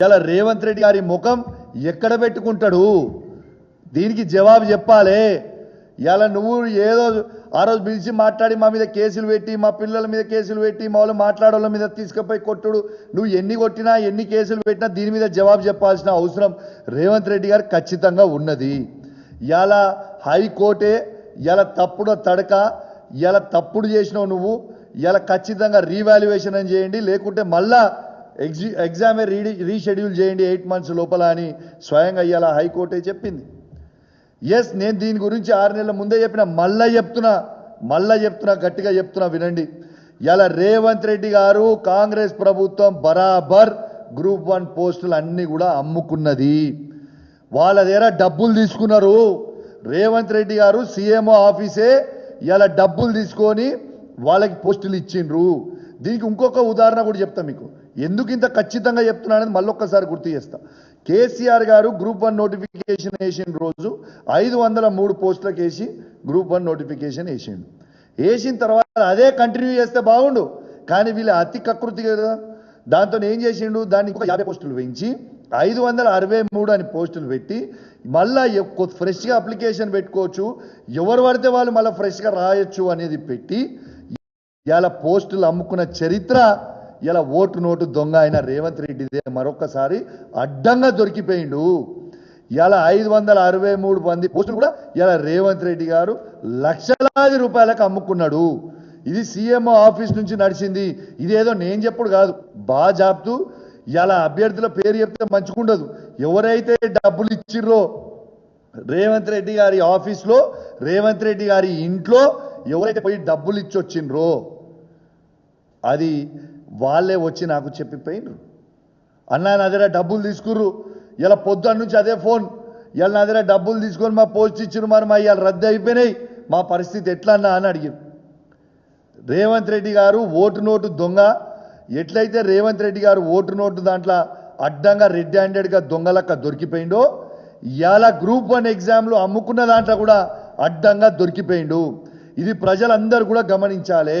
ఇలా రేవంత్ రెడ్డి గారి ముఖం ఎక్కడ పెట్టుకుంటాడు? దీనికి జవాబు చెప్పాలి. ఇలా నువ్వు ఏదో ఆ రోజు పిలిచి మాట్లాడి మా మీద కేసులు పెట్టి మా పిల్లల మీద కేసులు పెట్టి మా వాళ్ళు మాట్లాడోళ్ళ మీద తీసుకుపోయి కొట్టుడు. నువ్వు ఎన్ని కొట్టినా ఎన్ని కేసులు పెట్టినా దీని మీద జవాబు చెప్పాల్సిన అవసరం రేవంత్ రెడ్డి గారు ఖచ్చితంగా ఉన్నది. ఇలా హైకోర్టే ఇలా తప్పుడు తడక ఇలా తప్పుడు చేసినావు నువ్వు. ఇలా ఖచ్చితంగా రీవాల్యుయేషన్ అని చేయండి. లేకుంటే మళ్ళా ఎగ్జి ఎగ్జామే రీ రీషెడ్యూల్ చేయండి ఎయిట్ మంత్స్ లోపల అని స్వయంగా ఇవాళ హైకోర్టే చెప్పింది. ఎస్ నేను దీని గురించి ఆరు నెలల ముందే చెప్పిన మళ్ళా చెప్తున్నా మళ్ళా చెప్తున్నా గట్టిగా చెప్తున్నా వినండి. ఇలా రేవంత్ రెడ్డి గారు కాంగ్రెస్ ప్రభుత్వం బరాబర్ గ్రూప్ వన్ పోస్టులు అన్నీ కూడా అమ్ముకున్నది. వాళ్ళ దగ్గర డబ్బులు తీసుకున్నారు. రేవంత్ రెడ్డి గారు సీఎంఓ ఆఫీసే ఇలా డబ్బులు తీసుకొని వాళ్ళకి పోస్టులు ఇచ్చిండ్రు. దీనికి ఇంకొక ఉదాహరణ కూడా చెప్తా మీకు. ఎందుకు ఇంత ఖచ్చితంగా చెప్తున్నా అనేది మళ్ళొక్కసారి గుర్తు చేస్తా. కేసీఆర్ గారు గ్రూప్ వన్ నోటిఫికేషన్ వేసిన రోజు ఐదు వందల మూడు పోస్టులకు వేసి గ్రూప్ వన్ నోటిఫికేషన్ వేసిండు. వేసిన తర్వాత అదే కంటిన్యూ చేస్తే బాగుండు. కానీ వీళ్ళు అతి కకృతి కదా. దాంతో ఏం చేసిండు? దాన్ని ఇంకొక యాభై పోస్టులు వేయించి ఐదు వందల అరవై మూడు అని పోస్టులు పెట్టి మళ్ళా ఫ్రెష్గా అప్లికేషన్ పెట్టుకోవచ్చు. ఎవరు పడితే వాళ్ళు మళ్ళీ ఫ్రెష్గా రాయొచ్చు అనేది పెట్టి ఇలా పోస్టులు అమ్ముకున్న చరిత్ర ఇలా ఓటు నోటు దొంగ అయిన రేవంత్ రెడ్డిదే మరొకసారి అడ్డంగా దొరికిపోయిండు. ఇలా ఐదు వందల అరవై మూడు మంది పోస్టులు కూడా ఇలా రేవంత్ రెడ్డి గారు లక్షలాది రూపాయలకు అమ్ముకున్నాడు. ఇది సీఎంఓ ఆఫీస్ నుంచి నడిచింది. ఇదేదో నేను చెప్పుడు కాదు. బాగా జాపుతూ ఇలా అభ్యర్థుల పేరు చెప్తే మంచుకుండదు ఎవరైతే డబ్బులు ఇచ్చిర్రో రేవంత్ రెడ్డి గారి ఆఫీస్లో రేవంత్ రెడ్డి గారి ఇంట్లో ఎవరైతే పోయి డబ్బులు ఇచ్చి వచ్చిండ్రో అది వాళ్ళే వచ్చి నాకు చెప్పిపోయినరు అన్నా నా దగ్గర డబ్బులు తీసుకుర్రు. ఇలా పొద్దున్న నుంచి అదే ఫోన్. ఇలా నా దగ్గర డబ్బులు తీసుకొని మా పోస్ట్ ఇచ్చిన మరి మా ఇవాళ రద్దు అయిపోయినాయి. మా పరిస్థితి ఎట్లా అన్నా అని అడిగారు రేవంత్ రెడ్డి గారు ఓటు నోటు దొంగ. ఎట్లయితే రేవంత్ రెడ్డి గారు ఓటు నోటు దాంట్లో అడ్డంగా రెడ్ హ్యాండెడ్గా దొంగలక్క దొరికిపోయిండో ఇవాళ గ్రూప్ వన్ ఎగ్జామ్లో అమ్ముకున్న దాంట్లో కూడా అడ్డంగా దొరికిపోయిండు. ఇది ప్రజలందరూ కూడా గమనించాలి.